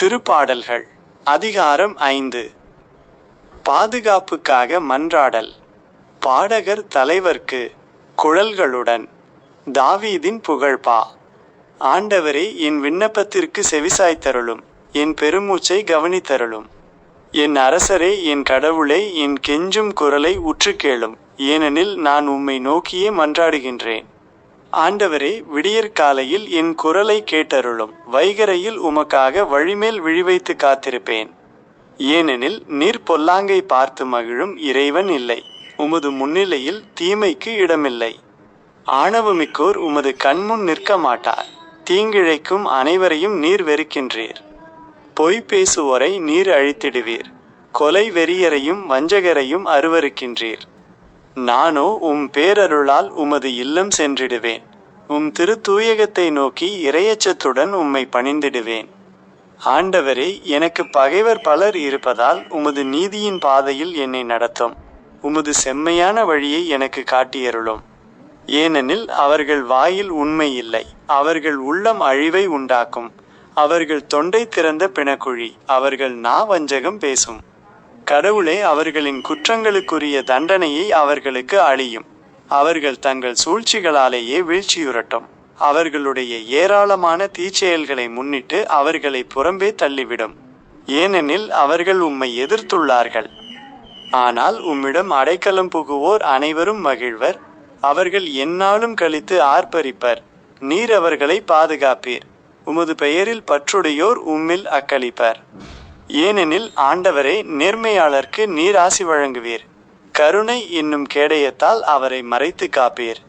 திருப்பாடல்கள். அதிகாரம் ஐந்து. பாதுகாப்புக்காக மன்றாடல். பாடகர் தலைவர்க்கு குழல்களுடன் தாவீதின் புகழ்பா ஆண்டவரே என் விண்ணப்பத்திற்கு செவிசாய்த்தருளும் என் பெருமூச்சை கவனித்தருளும். என் அரசரே என் கடவுளே என் கெஞ்சும் குரலை உற்று கேளும் ஏனெனில் நான் உம்மை நோக்கியே மன்றாடுகின்றேன். ஆண்டவரே விடியற்காலையில் என் குரலை கேட்டருளும். வைகரையில் உமக்காக வழிமேல் விழிவைத்து காத்திருப்பேன். ஏனெனில் நீர் பொல்லாங்கை பார்த்து மகிழும் இறைவன் இல்லை. உமது முன்னிலையில் தீமைக்கு இடமில்லை. ஆணவமிக்கோர் உமது கண்முன் நிற்க மாட்டார். தீங்கிழைக்கும் அனைவரையும் நீர் வெறுக்கின்றீர். பொய் பேசுவோரை நீர் அழித்திடுவீர். கொலை வெறியரையும் வஞ்சகரையும் அருவருக்கின்றீர். நானோ உம் பேரருளால் உமது இல்லம் சென்றிடுவேன். உம் திருத்தூயகத்தை நோக்கி இரையச்சத்துடன் உம்மை பணிந்திடுவேன். ஆண்டவரே எனக்கு பகைவர் பலர் இருப்பதால் உமது நீதியின் பாதையில் என்னை நடத்தும். உமது செம்மையான வழியை எனக்கு காட்டியருளும். ஏனெனில் அவர்கள் வாயில் உண்மை இல்லை. அவர்கள் உள்ளம் அழிவை உண்டாக்கும். அவர்கள் தொண்டை திறந்த பிணக்குழி. அவர்கள் நா வஞ்சகம் பேசும். கடவுளே அவர்களின் குற்றங்களுக்குரிய தண்டனையை அவர்களுக்கு அழியும் அவர்கள் தங்கள் சூழ்ச்சிகளாலேயே வீழ்ச்சியுறட்டும். அவர்களுடைய ஏராளமான தீச்செயல்களை முன்னிட்டு அவர்களை புறம்பே தள்ளிவிடும். ஏனெனில் அவர்கள் உம்மை எதிர்த்துள்ளார்கள். ஆனால் உம்மிடம் அடைக்கலம் புகுவோர் அனைவரும் மகிழ்வர். அவர்கள் எந்நாளும் கழித்து ஆர்ப்பரிப்பர். நீர் அவர்களை பாதுகாப்பீர். உமது பெயரில் பற்றுடையோர் உம்மில் அக்களிப்பர். ஏனெனில் ஆண்டவரே நேர்மையாளர்க்கு நீர் ஆசி வழங்குவீர். கருணை என்னும் கேடயத்தால் அவரை மறைத்து காப்பீர்.